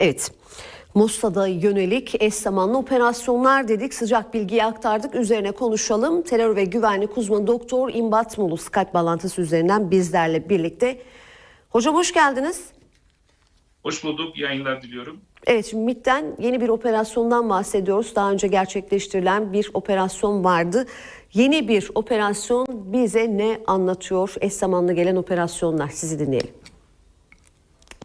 Evet. Mossad'a yönelik eş zamanlı operasyonlar dedik. Sıcak bilgiyi aktardık. Üzerine konuşalım. Terör ve güvenlik uzmanı Doktor İmbat Mulu Skype bağlantısı üzerinden bizlerle birlikte. Hocam hoş geldiniz. Hoş bulduk. Yayınlar diliyorum. Evet şimdi MİT'ten yeni bir operasyondan bahsediyoruz. Daha önce gerçekleştirilen bir operasyon vardı. Yeni bir operasyon bize ne anlatıyor? Eş zamanlı gelen operasyonlar sizi dinleyelim.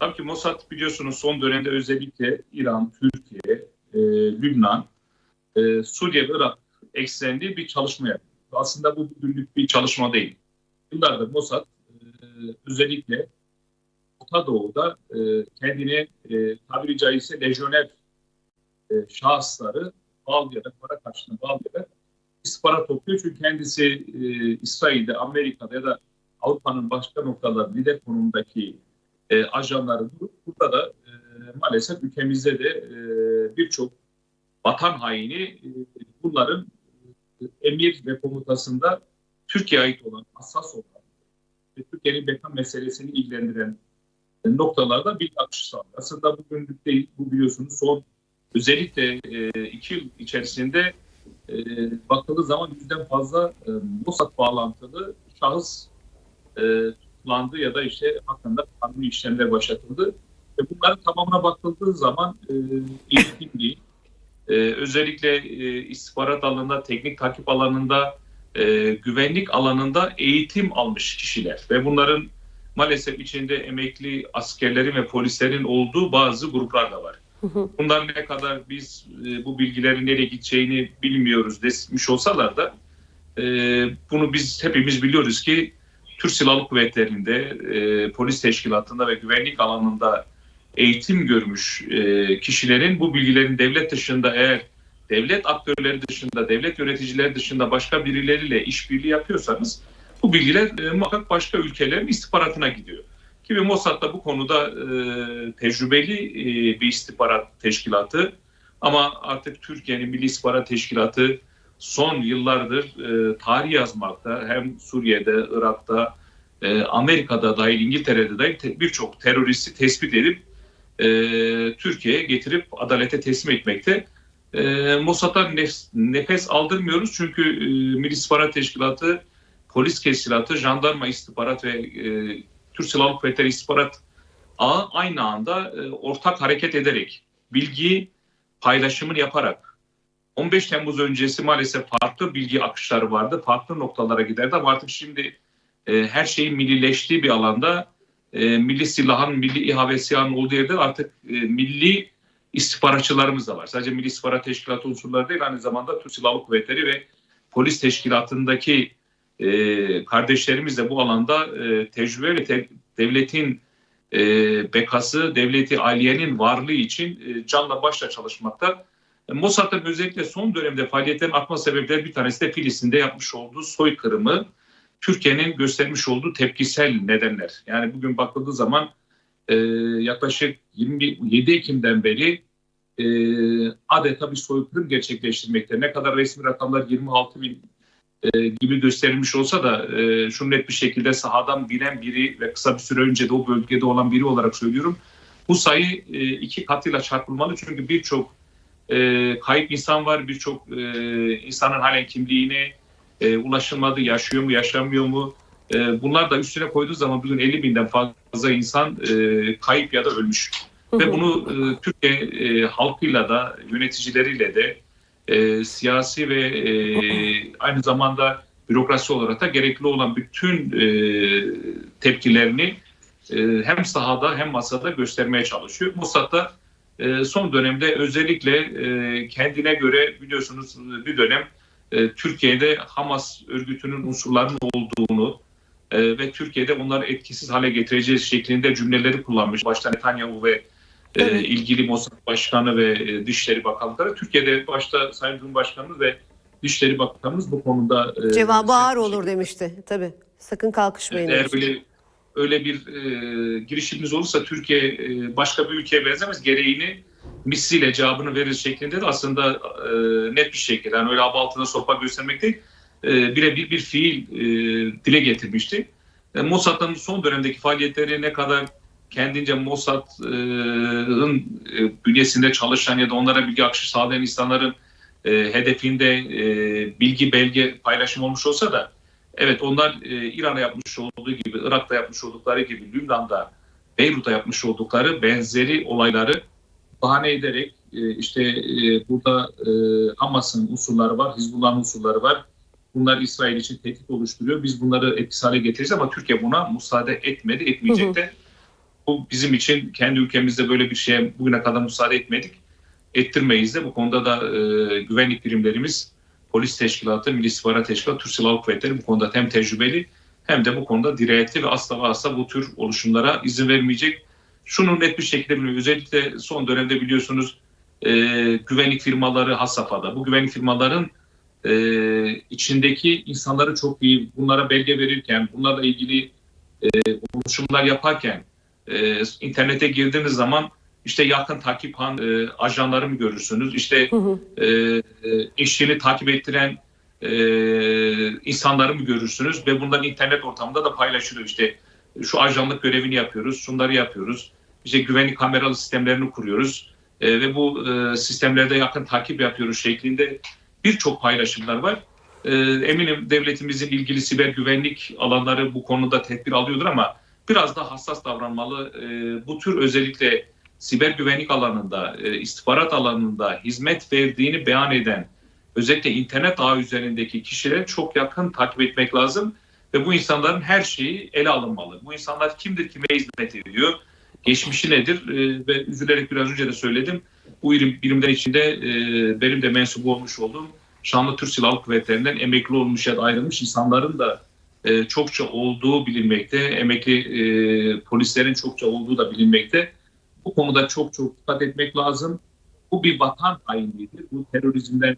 Tabii ki Mossad biliyorsunuz son dönemde özellikle İran, Türkiye, e, Lübnan, e, Suriye ve Irak eksenli bir çalışma yapıyor. Aslında bu günlük bir çalışma değil. Yıllardır Mossad e, özellikle Orta Doğu'da e, kendine e, tabiri caizse lejyoner e, şahısları bağlayarak, para karşılığında bağlayarak istihbarat topluyor. Çünkü kendisi e, İsrail'de, Amerika'da ya da Avrupa'nın başka noktalarında lider konumundaki e, ajanları bulup burada da e, maalesef ülkemizde de e, birçok vatan haini e, bunların e, emir ve komutasında Türkiye'ye ait olan, hassas olan ve Türkiye'nin beka meselesini ilgilendiren noktalarda bir akış sağlıyor. Aslında bugünlük değil, bu biliyorsunuz son özellikle e, iki yıl içerisinde e, bakıldığı zaman yüzden fazla e, Mossad bağlantılı şahıs e, tutuklandı ya da işte hakkında kanuni işlemler başlatıldı. Ve bunların tamamına bakıldığı zaman e, eğitimli, e, özellikle e, istihbarat alanında, teknik takip alanında, e, güvenlik alanında eğitim almış kişiler. Ve bunların maalesef içinde emekli askerlerin ve polislerin olduğu bazı gruplar da var. Bunlar ne kadar biz e, bu bilgilerin nereye gideceğini bilmiyoruz demiş olsalar da e, bunu biz hepimiz biliyoruz ki Türk Silahlı Kuvvetleri'nde, e, polis teşkilatında ve güvenlik alanında eğitim görmüş e, kişilerin bu bilgilerin devlet dışında eğer devlet aktörleri dışında, devlet yöneticileri dışında başka birileriyle işbirliği yapıyorsanız bu bilgiler e, muhakkak başka ülkelerin istihbaratına gidiyor. Gibi Mossad da bu konuda e, tecrübeli e, bir istihbarat teşkilatı ama artık Türkiye'nin Milli İstihbarat Teşkilatı son yıllardır e, tarih yazmakta. Hem Suriye'de, Irak'ta, e, Amerika'da dahil, İngiltere'de dahil te, birçok teröristi tespit edip e, Türkiye'ye getirip adalete teslim etmekte. E, Mossad'dan nef- nefes aldırmıyoruz çünkü e, Milli İstihbarat Teşkilatı, polis teşkilatı, jandarma istihbarat ve e, Türk Silahlı Kuvvetleri istihbarat ağı aynı anda e, ortak hareket ederek, bilgi paylaşımını yaparak 15 Temmuz öncesi maalesef farklı bilgi akışları vardı. Farklı noktalara giderdi ama artık şimdi e, her şeyin millileştiği bir alanda e, milli silahın, milli İHA ve SİHA'nın olduğu yerde artık e, milli istihbaratçılarımız da var. Sadece Milli İstihbarat Teşkilatı unsurları değil aynı zamanda Türk Silahlı Kuvvetleri ve polis teşkilatındaki e, kardeşlerimiz de bu alanda e, tecrübe ve te- devletin e, bekası, devleti aliyenin varlığı için e, canla başla çalışmakta. Mossad'ın özellikle son dönemde faaliyetlerin artma sebepleri bir tanesi de Filistin'de yapmış olduğu soykırımı, Türkiye'nin göstermiş olduğu tepkisel nedenler. Yani bugün bakıldığı zaman e, yaklaşık 27 Ekim'den beri e, adeta bir soykırım gerçekleştirmekte. Ne kadar resmi rakamlar 26 bin e, gibi gösterilmiş olsa da e, şunu net bir şekilde sahadan bilen biri ve kısa bir süre önce de o bölgede olan biri olarak söylüyorum. Bu sayı e, iki katıyla çarpılmalı çünkü birçok e, kayıp insan var. Birçok e, insanın halen kimliğine e, ulaşılmadı. Yaşıyor mu, yaşamıyor mu? E, bunlar da üstüne koyduğu zaman bugün 50 binden fazla insan e, kayıp ya da ölmüş. Ve bunu e, Türkiye e, halkıyla da yöneticileriyle de e, siyasi ve e, aynı zamanda bürokrasi olarak da gerekli olan bütün e, tepkilerini e, hem sahada hem masada göstermeye çalışıyor. Mossad da e, son dönemde özellikle e, kendine göre biliyorsunuz bir dönem e, Türkiye'de Hamas örgütünün unsurlarının olduğunu e, ve Türkiye'de onları etkisiz hale getireceğiz şeklinde cümleleri kullanmış. Başta Netanyahu ve e, Evet. ilgili Mossad Başkanı ve e, Dışişleri Bakanlıkları. Türkiye'de başta Sayın Cumhurbaşkanımız ve Dışişleri Bakanımız bu konuda e, Cevabı ağır olur demişti. Tabii. Sakın kalkışmayın. eğer böyle öyle bir e, girişimimiz olursa Türkiye e, başka bir ülkeye benzemez. Gereğini misliyle cevabını verir şeklinde de aslında e, net bir şekilde yani öyle hava altında sopa göstermek değil e, birebir bir fiil e, dile getirmişti. E, Mossad'ın son dönemdeki faaliyetleri ne kadar kendince Mossad'ın e, bünyesinde çalışan ya da onlara bilgi akışı sağlayan insanların e, hedefinde e, bilgi belge paylaşım olmuş olsa da evet onlar e, İran'a yapmış olduğu gibi, Irak'ta yapmış oldukları gibi, Lübnan'da, Beyrut'ta yapmış oldukları benzeri olayları bahane ederek e, işte e, burada e, Hamas'ın unsurları var, Hizbullah'ın unsurları var. Bunlar İsrail için tehdit oluşturuyor. Biz bunları etkisiz hale getiririz ama Türkiye buna müsaade etmedi, etmeyecek de. Bu bizim için kendi ülkemizde böyle bir şeye bugüne kadar müsaade etmedik. Ettirmeyiz de. Bu konuda da e, güvenlik birimlerimiz, polis teşkilatı, Milli İstihbarat Teşkilatı, Türk Silahlı Kuvvetleri bu konuda hem tecrübeli hem de bu konuda dirayetli ve asla ve asla bu tür oluşumlara izin vermeyecek. Şunu net bir şekilde biliyor. Özellikle son dönemde biliyorsunuz e, güvenlik firmaları has safhada. Bu güvenlik firmaların e, içindeki insanları çok iyi bunlara belge verirken, bunlarla ilgili e, oluşumlar yaparken e, internete girdiğiniz zaman işte yakın takip han e, ajanları mı görürsünüz? İşte Hı hı. e, e, eşini takip ettiren e, insanları mı görürsünüz? Ve bunlar internet ortamında da paylaşılıyor. İşte şu ajanlık görevini yapıyoruz, şunları yapıyoruz. İşte güvenlik kameralı sistemlerini kuruyoruz E, ve bu e, sistemlerde yakın takip yapıyoruz şeklinde birçok paylaşımlar var. E, eminim devletimizin ilgili siber güvenlik alanları bu konuda tedbir alıyordur ama biraz daha hassas davranmalı. E, bu tür özellikle siber güvenlik alanında, e, istihbarat alanında hizmet verdiğini beyan eden özellikle internet ağı üzerindeki kişileri çok yakın takip etmek lazım ve bu insanların her şeyi ele alınmalı. Bu insanlar kimdir, kime hizmet ediyor, geçmişi nedir E, ve üzülerek biraz önce de söyledim. Bu birim, birimler içinde e, benim de mensup olmuş olduğum Şanlı Türk Silahlı Kuvvetleri'nden emekli olmuş ya da ayrılmış insanların da e, çokça olduğu bilinmekte. Emekli e, polislerin çokça olduğu da bilinmekte. Bu konuda çok çok dikkat etmek lazım. Bu bir vatan hainliğidir. Bu terörizmden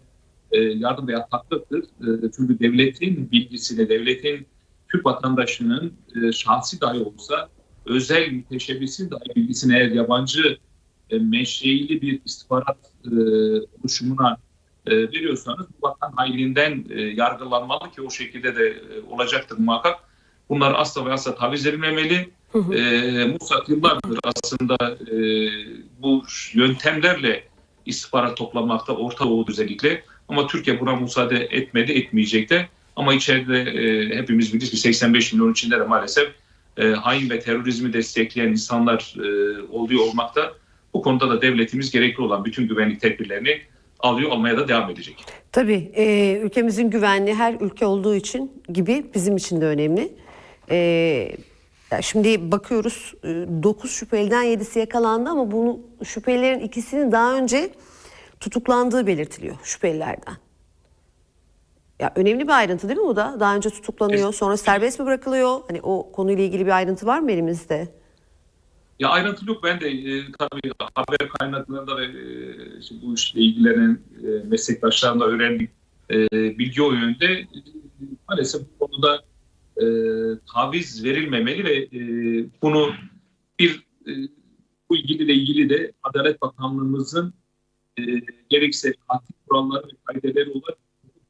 e, yardım ve yataklıktır. E, çünkü devletin bilgisini, devletin Türk vatandaşının e, şahsi dahi olsa özel müteşebbisin dahi bilgisini eğer yabancı e, menşeili bir istihbarat e, oluşumuna e, veriyorsanız bu vatan hainliğinden e, yargılanmalı ki o şekilde de e, olacaktır muhakkak. Bunlar asla ve asla taviz verilmemeli. Hı hı. E, Musa yıllardır aslında e, bu yöntemlerle istihbarat toplamakta Orta Doğu özellikle ama Türkiye buna müsaade etmedi, etmeyecek de. Ama içeride e, hepimiz biliriz ki 85 milyon içinde de maalesef e, hain ve terörizmi destekleyen insanlar e, oluyor olmakta. Bu konuda da devletimiz gerekli olan bütün güvenlik tedbirlerini alıyor, almaya da devam edecek. Tabii e, ülkemizin güvenliği her ülke olduğu için gibi bizim için de önemli. E, ya şimdi bakıyoruz 9 şüpheliden 7'si yakalandı ama bunu şüphelilerin ikisinin daha önce tutuklandığı belirtiliyor şüphelilerden. Ya önemli bir ayrıntı değil mi bu da? Daha önce tutuklanıyor, sonra serbest mi bırakılıyor? Hani o konuyla ilgili bir ayrıntı var mı elimizde? Ya ayrıntı yok. Ben de e, tabii haber kaynaklarında ve e, işte bu işle ilgilenen e, meslektaşlarımla öğrendik e, bilgi o yönde. E, maalesef bu konuda e, taviz verilmemeli ve e, bunu bir e, bu ilgili de ilgili de Adalet Bakanlığımızın e, gerekse katil kuralları ve kaideleri olarak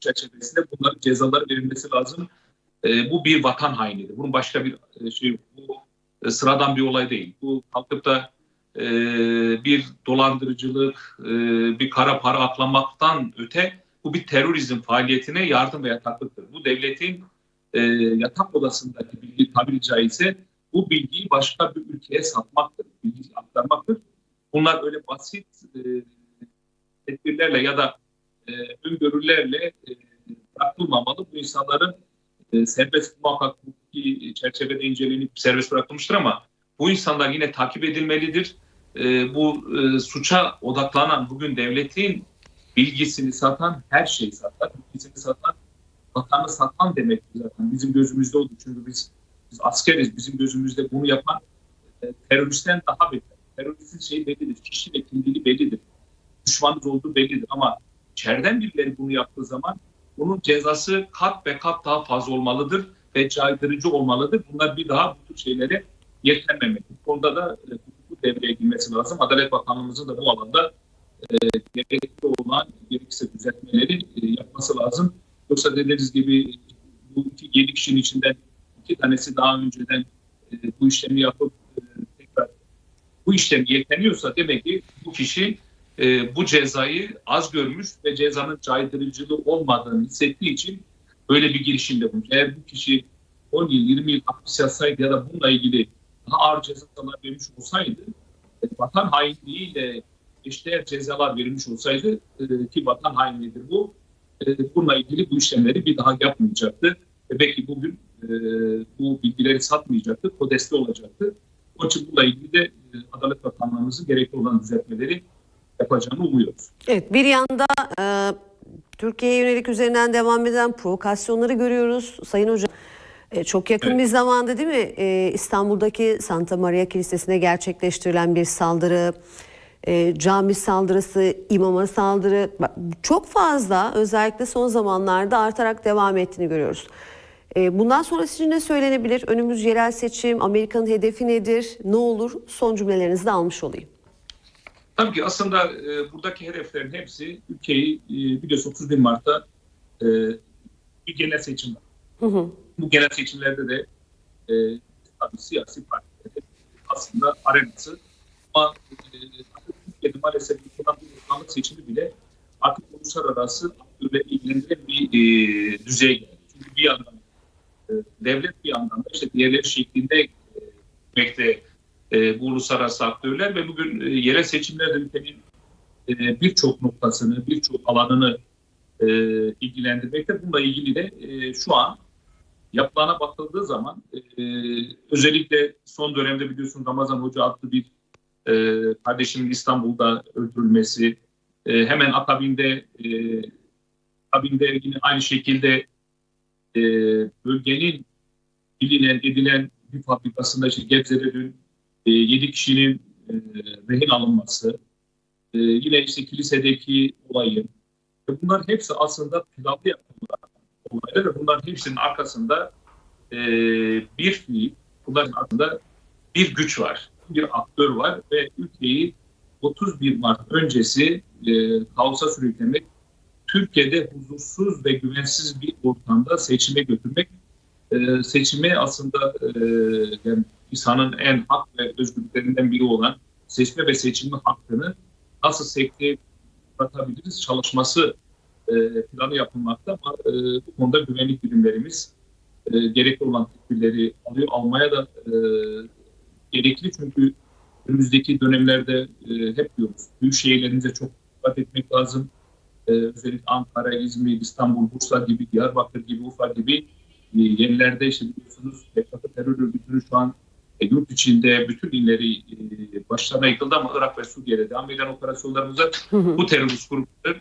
çerçevesinde bunların cezalar verilmesi lazım. E, bu bir vatan hainidir. Bunun başka bir e, şey. Bu e, sıradan bir olay değil. Bu kalkıp da e, bir dolandırıcılık, e, bir kara para aklamaktan öte bu bir terörizm faaliyetine yardım ve yataklıktır. Bu devletin e, yatak odasındaki bilgi tabiri caizse bu bilgiyi başka bir ülkeye satmaktır, bilgi aktarmaktır. Bunlar öyle basit e, tedbirlerle ya da e, öngörülerle e, bırakılmamalı. Bu insanların e, serbest muhakkak hukuki çerçevede incelenip serbest bırakılmıştır ama bu insanlar yine takip edilmelidir. E, bu e, suça odaklanan bugün devletin bilgisini satan her şeyi satan, bilgisini satan, vatanı satan demek zaten. Bizim gözümüzde oldu çünkü biz, biz askeriz. Bizim gözümüzde bunu yapan e, teröristten daha beter. Teröristin şeyi bellidir, kişi ve kimliği bellidir. Düşmanımız olduğu bellidir ama içeriden birileri bunu yaptığı zaman bunun cezası kat ve kat daha fazla olmalıdır ve caydırıcı olmalıdır. Bunlar bir daha bu tür şeylere yeltenmemeli. Bu konuda da e, hukuk devreye girmesi lazım. Adalet Bakanlığımızın da bu alanda e, gerekli olan gerekirse düzeltmeleri e, yapması lazım. Yoksa dediğiniz gibi bu iki yedi kişinin içinden iki tanesi daha önceden e, bu işlemi yapıp e, tekrar bu işlem yetleniyorsa demek ki bu kişi e, bu cezayı az görmüş ve cezanın caydırıcılığı olmadığını hissettiği için böyle bir girişimde bulunmuş. Eğer bu kişi 10 yıl 20 yıl hapis yatsaydı ya da bununla ilgili daha ağır cezalar vermiş olsaydı e, vatan hainliğiyle eşdeğer cezalar verilmiş olsaydı e, ki vatan hainliğidir bu e, bununla ilgili bu işlemleri bir daha yapmayacaktı. Ve belki bugün e, bu bilgileri satmayacaktı, kodeste olacaktı. Onun için bununla ilgili de e, Adalet Bakanlığımızın gerekli olan düzeltmeleri yapacağını umuyoruz. Evet bir yanda e, Türkiye'ye yönelik üzerinden devam eden provokasyonları görüyoruz. Sayın Hocam e, çok yakın Evet. bir zamanda değil mi e, İstanbul'daki Santa Maria Kilisesi'ne gerçekleştirilen bir saldırı, e, cami saldırısı, imama saldırı çok fazla özellikle son zamanlarda artarak devam ettiğini görüyoruz. E, bundan sonra sizin ne söylenebilir? Önümüz yerel seçim, Amerika'nın hedefi nedir? Ne olur? Son cümlelerinizi de almış olayım. Tabii ki aslında e, buradaki hedeflerin hepsi ülkeyi e, biliyorsun 31 Mart'ta e, bir genel seçim var. Hı hı. Bu genel seçimlerde de e, tabii siyasi partilerin aslında arenası ama e, Türkiye'de maalesef yapılan uzmanlık seçimi bile artık uluslararası aktörle ilgilendiren bir e, düzeye geldi. Çünkü bir yandan e, devlet bir yandan da işte diğerleri şeklinde e, gitmekte e, bu uluslararası aktörler ve bugün e, yerel seçimlerde ülkenin e, birçok noktasını, birçok alanını e, ilgilendirmekte. Bununla ilgili de e, şu an yapılana bakıldığı zaman e, özellikle son dönemde biliyorsun Ramazan Hoca adlı bir e, kardeşimin İstanbul'da öldürülmesi, e, hemen akabinde e, akabinde yine aynı şekilde e, bölgenin bilinen edilen bir fabrikasında işte Gebze'de e, 7 kişinin e, rehin alınması, e, yine işte kilisedeki olayın, ve bunların hepsi aslında planlı yapılan olaylar ve bunların hepsinin arkasında e, bir fiil, bunların arkasında bir güç var, bir aktör var ve ülkeyi 31 Mart öncesi e, kaosa sürüklemek, Türkiye'de huzursuz ve güvensiz bir ortamda seçime götürmek, e, seçime aslında e, yani insanın en hak ve özgürlüklerinden biri olan seçme ve seçilme hakkını nasıl sekteye katabiliriz çalışması e, planı yapılmakta ama e, bu konuda güvenlik birimlerimiz e, gerekli olan tedbirleri alıyor. Almaya da e, gerekli çünkü önümüzdeki dönemlerde e, hep diyoruz büyük şehirlerimize çok dikkat etmek lazım. E, özellikle Ankara, İzmir, İstanbul, Bursa gibi, Diyarbakır gibi, Urfa gibi e, yerlerde işte biliyorsunuz PKK terör örgütünün şu an e, yurt içinde bütün illeri e, başlarına yıkıldı ama Irak ve Suriye'de devam eden operasyonlarımızda bu terörist grupların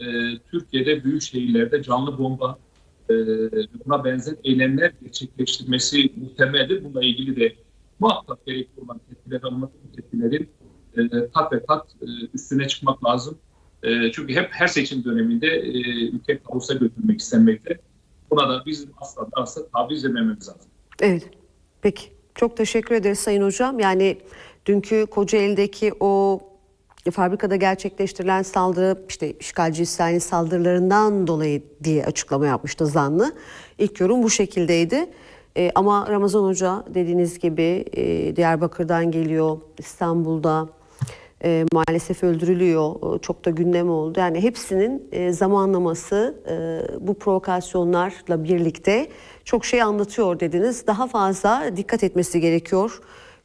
e, Türkiye'de büyük şehirlerde canlı bomba e, buna benzer eylemler gerçekleştirmesi muhtemeldir. Bununla ilgili de muhakkak gerekli olan tedbirler alınmak, bu tedbirlerin e, kat ve kat e, üstüne çıkmak lazım. E, çünkü hep her seçim döneminde e, ülke kaosa götürmek istenmekte. Buna da bizim asla asla taviz vermememiz lazım. Evet. Peki. Çok teşekkür ederiz Sayın Hocam. Yani dünkü Kocaeli'deki o fabrikada gerçekleştirilen saldırı işte işgalci İsrail'in saldırılarından dolayı diye açıklama yapmıştı zanlı. İlk yorum bu şekildeydi. Ee, ama Ramazan Hoca dediğiniz gibi e, Diyarbakır'dan geliyor, İstanbul'da e, maalesef öldürülüyor. E, Çok da gündem oldu. Yani hepsinin e, zamanlaması e, bu provokasyonlarla birlikte çok şey anlatıyor dediniz. Daha fazla dikkat etmesi gerekiyor.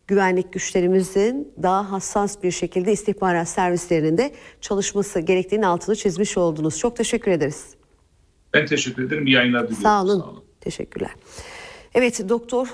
Güvenlik güçlerimizin daha hassas bir şekilde istihbarat servislerinin de çalışması gerektiğini altını çizmiş oldunuz. Çok teşekkür ederiz. Ben teşekkür ederim. İyi yayınlar diliyorum. Sağ olun. Teşekkürler. Evet doktor